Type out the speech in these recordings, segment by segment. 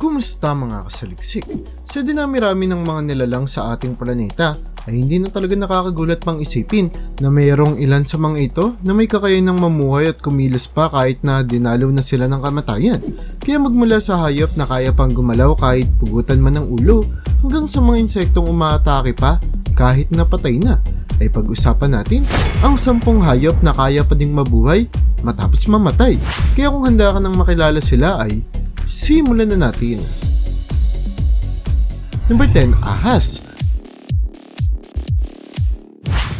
Kumusta mga kasaliksik? Sa dinami-rami ng mga nilalang sa ating planeta ay hindi na talaga nakakagulat pang isipin na mayroong ilan sa mga ito na may kakayahan ng mamuhay at kumilos pa kahit na dinalaw na sila ng kamatayan. Kaya magmula sa hayop na kaya pang gumalaw kahit pugutan man ng ulo hanggang sa mga insektong umaatake pa kahit napatay na ay pag-usapan natin ang sampung hayop na kaya pa ding mabuhay matapos mamatay. Kaya kung handa ka nang makilala sila ay simulan na natin. Number 10, ahas.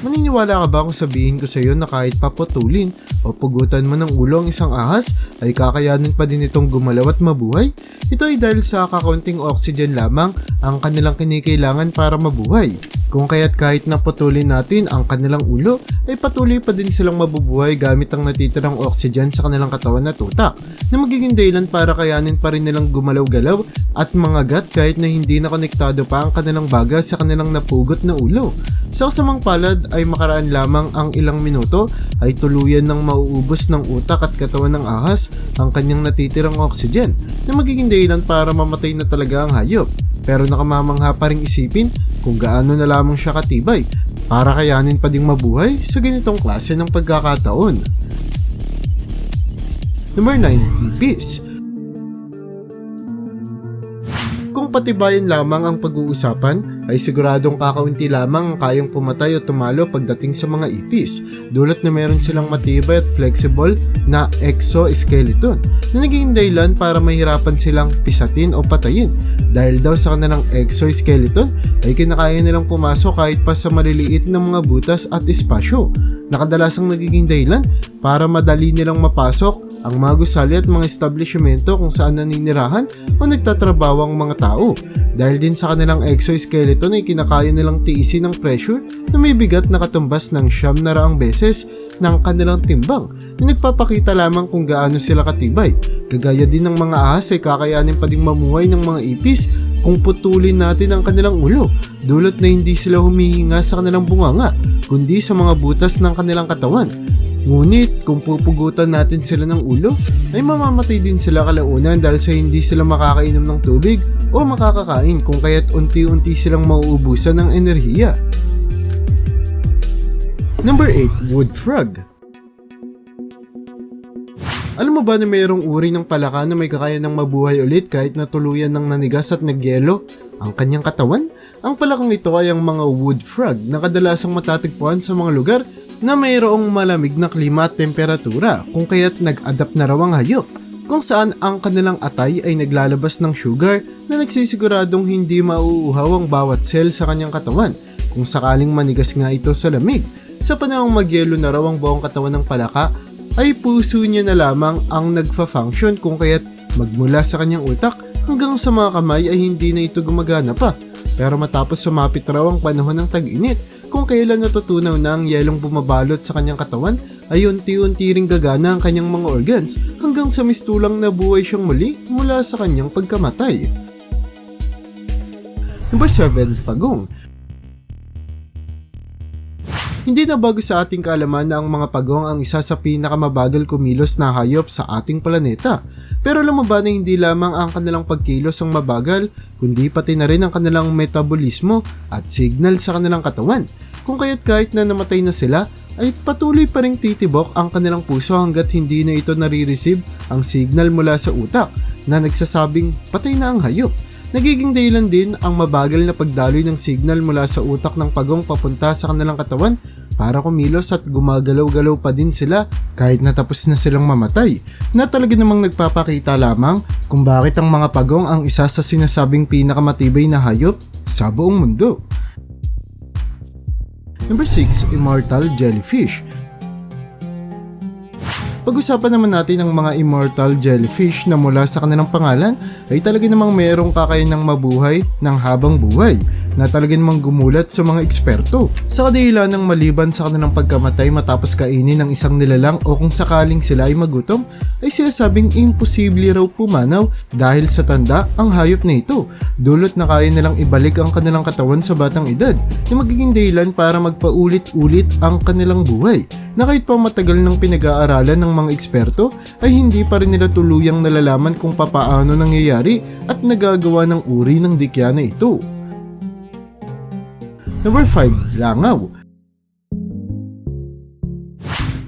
Maniniwala ka ba kung sabihin ko sa iyo na kahit paputulin o pugutan mo ng ulo ang isang ahas ay kakayanin pa din itong gumalaw at mabuhay? Ito ay dahil sa kakaunting oxygen lamang ang kanilang kinikailangan para mabuhay. Kung kaya't kahit naputulin natin ang kanilang ulo, ay patuloy pa din silang mabubuhay gamit ang natitirang oxygen sa kanilang katawan na tutak na magiging dahilan para kayanin pa rin nilang gumalaw-galaw at mangagat kahit na hindi na konektado pa ang kanilang baga sa kanilang napugot na ulo. Sa kasamang palad ay makaraan lamang ang ilang minuto ay tuluyan ng mauubos ng utak at katawan ng ahas ang kanyang natitirang oxygen na magiging dahilan para mamatay na talaga ang hayop. Pero nakamamangha pa ring isipin kung gaano na lamang siya katibay para kayanin pa ding mabuhay sa ganitong klase ng pagkakataon. Number 9. Ibis Kung patibayan lamang ang pag-uusapan, ay siguradong kakaunti lamang ang kayang pumatay o tumalo pagdating sa mga ipis, dulot na meron silang matibay at flexible na exoskeleton na naging dahilan para mahirapan silang pisatin o patayin. Dahil daw sa kanilang exoskeleton ay kinakaya nilang pumasok kahit pa sa maliliit na mga butas at espasyo, na kadalasang nagiging dahilan para madali nilang mapasok ang mga gusali at mga establishmento kung saan naninirahan o nagtatrabaho ang mga tao. Dahil din sa kanilang exoskeleton ay kinakaya nilang tiisin ang pressure na may bigat na katumbas ng siyam na raang beses ng kanilang timbang na nagpapakita lamang kung gaano sila katibay. Kagaya din ng mga ahas ay kakayanin pa ding mamuhay ng mga ipis kung putulin natin ang kanilang ulo, dulot na hindi sila humihinga sa kanilang bunganga, kundi sa mga butas ng kanilang katawan. Ngunit kung pupugutan natin sila ng ulo, ay mamamatay din sila kalaunan dahil sa hindi sila makakainom ng tubig o makakakain kung kaya't unti-unti silang mauubusan ng enerhiya. Number 8. Wood Frog alam mo ba na mayroong uri ng palaka na may kakaya ng mabuhay ulit kahit na tuluyan ng nanigas at nagyelo ang kanyang katawan? Ang palakang ito ay ang mga wood frog na kadalasang matatagpuan sa mga lugar na mayroong malamig na klima at temperatura kung kaya't nag-adapt na raw ang hayop kung saan ang kanilang atay ay naglalabas ng sugar na nagsisiguradong hindi mauuhaw ang bawat cell sa kanyang katawan kung sakaling manigas nga ito sa lamig. Sa panahong magyelo na raw ang buong katawan ng palaka ay puso niya na lamang ang nagfa-function kung kaya't magmula sa kanyang utak hanggang sa mga kamay ay hindi na ito gumagana pa. Pero matapos sumapit raw ang panahon ng tag-init, kung kailan natutunaw na ang yelong bumabalot sa kanyang katawan, ay unti-unti ring gagana ang kanyang mga organs hanggang sa mistulang nabuhay siyang muli mula sa kanyang pagkamatay. Number 7. Pagong hindi na bago sa ating kaalaman na ang mga pagong ang isa sa pinakamabagal kumilos na hayop sa ating planeta. Pero alam mo ba na hindi lamang ang kanilang pagkilos ang mabagal, kundi pati na rin ang kanilang metabolismo at signal sa kanilang katawan. Kung kaya't kahit na namatay na sila, ay patuloy pa rin titibok ang kanilang puso hanggat hindi na ito nare-receive ang signal mula sa utak na nagsasabing patay na ang hayop. Nagiging dahilan din ang mabagal na pagdaloy ng signal mula sa utak ng pagong papunta sa kanilang katawan para kumilos at gumagalaw-galaw pa din sila kahit natapos na silang mamatay na talaga namang nagpapakita lamang kung bakit ang mga pagong ang isa sa sinasabing pinakamatibay na hayop sa buong mundo. Number 6, Immortal Jellyfish pag-usapan naman natin ang mga immortal jellyfish na mula sa kanilang pangalan ay talaga namang merong kakayanang mabuhay ng habang buhay na talaga namang gumulat sa mga eksperto. Sa kadahilan ng maliban sa kanilang pagkamatay matapos kainin ng isang nilalang o kung sakaling sila ay magutom, ay sinasabing imposible raw pumanaw dahil sa tanda ang hayop na ito. Dulot na kaya nilang ibalik ang kanilang katawan sa batang edad na magiging dahilan para magpaulit-ulit ang kanilang buhay na kahit pa matagal nang pinag-aaralan ng mga eksperto ay hindi pa rin nila tuluyang nalalaman kung papaano nangyayari at nagagawa ng uri ng dikya na ito. Number 5. Langaw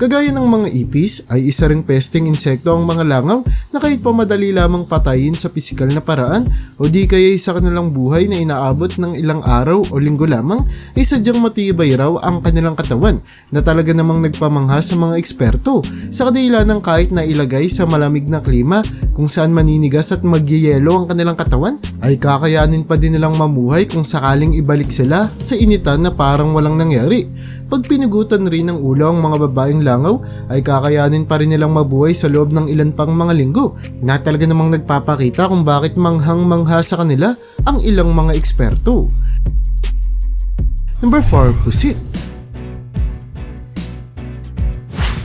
Kagaya ng mga ipis ay isa ring pesting insekto ang mga langaw na kahit pa madali lamang patayin sa pisikal na paraan o di kaya sa kanilang buhay na inaabot ng ilang araw o linggo lamang ay sadyang matibay raw ang kanilang katawan na talaga namang nagpamangha sa mga eksperto sa kadila ng kahit na ilagay sa malamig na klima kung saan maninigas at magyeyelo ang kanilang katawan ay kakayanin pa din nilang mamuhay kung sakaling ibalik sila sa initan na parang walang nangyari. Pag pinugutan rin ng ulo ang mga babaeng langaw ay kakayanin pa rin nilang mabuhay sa loob ng ilan pang mga linggo na talaga namang nagpapakita kung bakit manghang-mangha sa kanila ang ilang mga eksperto. Number 4, pusit.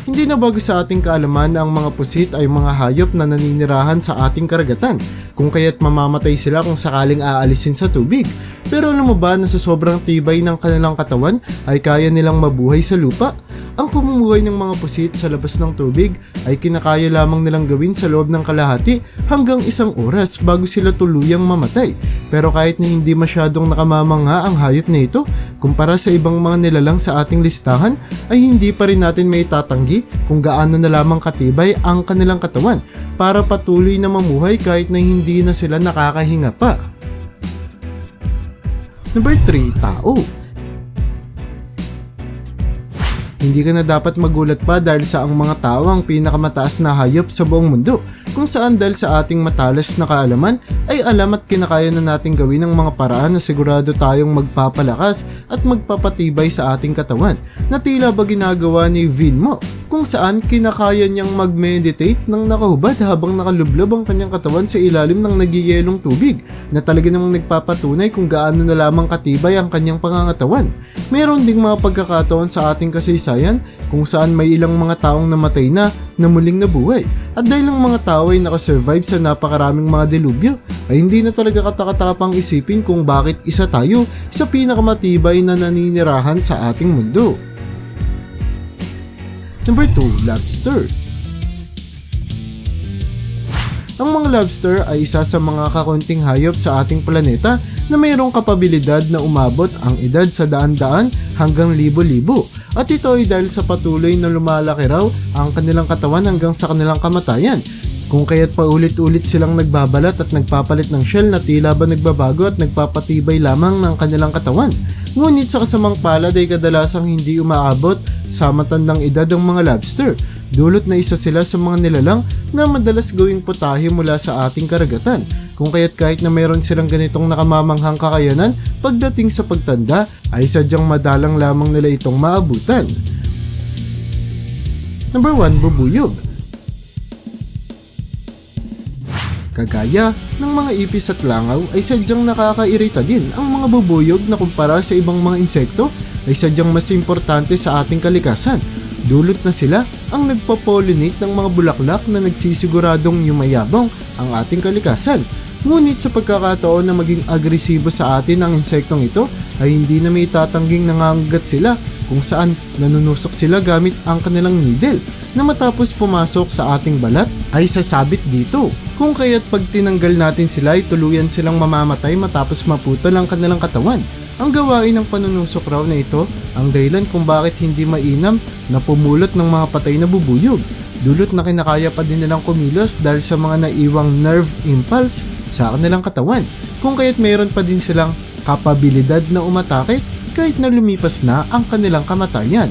Hindi na bago sa ating kaalaman na ang mga pusit ay mga hayop na naninirahan sa ating karagatan kung kaya't mamamatay sila kung sakaling aalisin sa tubig. Pero alam mo ba na sa sobrang tibay ng kanilang katawan ay kaya nilang mabuhay sa lupa? Ang pamumuhay ng mga pusit sa labas ng tubig ay kinakaya lamang nilang gawin sa loob ng kalahati hanggang isang oras bago sila tuluyang mamatay. Pero kahit na hindi masyadong nakamamangha ang hayop na ito, kumpara sa ibang mga nilalang sa ating listahan, ay hindi pa rin natin may tatanggi kung gaano na lamang katibay ang kanilang katawan para patuloy na mamuhay kahit na hindi na sila nakakahinga pa. Number 3, tao. Hindi ka na dapat magulat pa dahil sa ang mga tao ang pinakamataas na hayop sa buong mundo kung saan dahil sa ating matalas na kaalaman ay alam at kinakaya na natin gawin ang mga paraan na sigurado tayong magpapalakas at magpapatibay sa ating katawan na tila ba ginagawa ni Vin Mo kung saan kinakaya niyang mag-meditate ng nakahubad habang nakalublob ang kanyang katawan sa ilalim ng nagiyelong tubig na talaga namang nagpapatunay kung gaano na lamang katibay ang kanyang pangangatawan. Meron ding mga pagkakataon sa ating kasaysayan kung saan may ilang mga taong namatay na na muling nabuhay at dahil ang mga tao ay nakasurvive sa napakaraming mga delubyo ay hindi na talaga katakatapang isipin kung bakit isa tayo sa pinakamatibay na naninirahan sa ating mundo. Number 2, lobster. Ang mga lobster ay isa sa mga kakunting hayop sa ating planeta na mayroong kapabilidad na umabot ang edad sa daan-daan hanggang libo-libo. At ito ay dahil sa patuloy na lumalaki raw ang kanilang katawan hanggang sa kanilang kamatayan. Kung kaya't paulit-ulit silang nagbabalat at nagpapalit ng shell na tila ba nagbabago at nagpapatibay lamang ng kanilang katawan. Ngunit sa kasamang palad ay kadalasang hindi umaabot sa matandang edad ang mga lobster. Dulot na isa sila sa mga nilalang na madalas gawing putahe mula sa ating karagatan. Kung kaya't kahit na mayroon silang ganitong nakamamanghang kakayanan, pagdating sa pagtanda ay sadyang madalang lamang nila itong maabutan. Number 1, bubuyog. Kagaya ng mga ipis at langaw ay sadyang nakakairita din ang mga bubuyog na kumpara sa ibang mga insekto ay sadyang mas importante sa ating kalikasan. Dulot na sila ang nagpo-pollinate ng mga bulaklak na nagsisiguradong yumayabong ang ating kalikasan. Ngunit sa pagkakataon na maging agresibo sa atin ang insektong ito ay hindi na may tatangging nangangagat sila kung saan nanunusok sila gamit ang kanilang needle na matapos pumasok sa ating balat ay sasabit dito. Kung kaya't pag tinanggal natin sila ay tuluyan silang mamamatay matapos maputol ang kanilang katawan. Ang gawain ng panunusok raw na ito ang dahilan kung bakit hindi mainam na pumulot ng mga patay na bubuyog. Dulot na kinakaya pa din nilang kumilos dahil sa mga naiwang nerve impulse sa kanilang katawan. Kung kaya't mayroon pa din silang kapabilidad na umatake kahit na lumipas na ang kanilang kamatayan.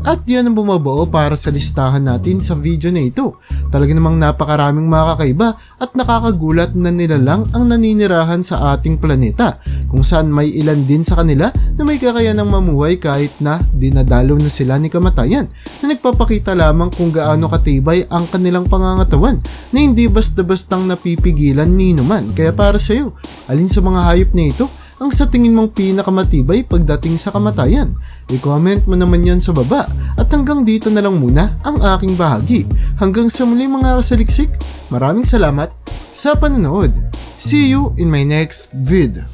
At yan ang bumabuo para sa listahan natin sa video na ito. Talaga namang napakaraming makakaiba at nakakagulat na nilalang ang naninirahan sa ating planeta kung saan may ilan din sa kanila na may kakayanang mamuhay kahit na dinadalaw na sila ni kamatayan na nagpapakita lamang kung gaano katibay ang kanilang pangangatawan na hindi basta-bastang napipigilan ni inuman. Kaya para sa iyo, alin sa mga hayop na ito ang sa tingin mong pinakamatibay pagdating sa kamatayan? I-comment mo naman yan sa baba. At hanggang dito na lang muna ang aking bahagi. Hanggang sa muli mga kasaliksik, maraming salamat sa panonood. See you in my next vid.